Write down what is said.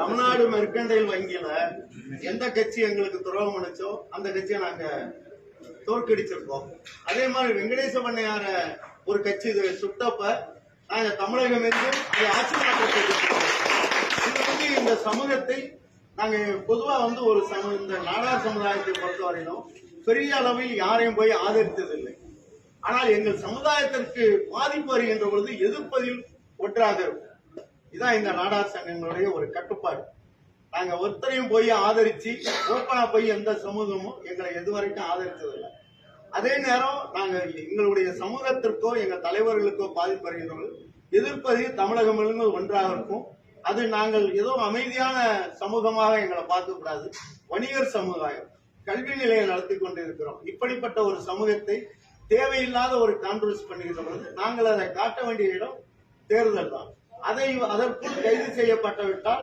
Tamil Nadu mercantile வங்கியில எந்த கட்சி எங்களுக்கு துரோகம் அளிச்சோ அந்த கட்சியை நாங்க தோற்கடிச்சிருக்கோம். அதே மாதிரி வெங்கடேச பண்ணையார ஒரு கட்சி இது சுட்டப்ப நாங்க தமிழகம் இருந்து அதை ஆட்சி மாற்றத்தை இது இந்த சமூகத்தை நாங்க பொதுவா வந்து ஒரு சமூக இந்த நாடார் சமுதாயத்தை பொறுத்தவரையிலும் பெரிய அளவில் யாரையும் போய் ஆதரித்ததில்லை. ஆனால் எங்கள் சமுதாயத்திற்கு பாதிப்பு வருகின்ற பொழுது எதிர்ப்பதில் ஒன்றாக இருக்கும். இதான் இந்த நாடார் சங்கங்களுடைய ஒரு கட்டுப்பாடு. நாங்க ஒருத்தரையும் போய் ஆதரிச்சு ஓப்பனா போய் எந்த சமூகமும் எங்களை எதுவரைக்கும் ஆதரித்ததில்லை அதே நேரம் நாங்க எங்களுடைய சமூகத்திற்கோ எங்க தலைவர்களுக்கோ பாதிப்பு எதிர்ப்பது பொழுது தமிழகம் ஒன்றாக இருக்கும். அது நாங்கள் ஏதோ அமைதியான சமூகமாக எங்களை பார்க்க கூடாது வணிகர் சமுதாயம் கல்வி நிலையை நடத்தி கொண்டிருக்கிறோம். இப்படிப்பட்ட ஒரு சமூகத்தை தேவையில்லாத ஒரு கான்ட்ரவர்ஸ் பண்ணுகின்ற பொழுது நாங்கள் அதை காட்ட வேண்டிய இடம் தேர்தல் தான். அதை அதற்குள் கைது செய்யப்பட்டுவிட்டால்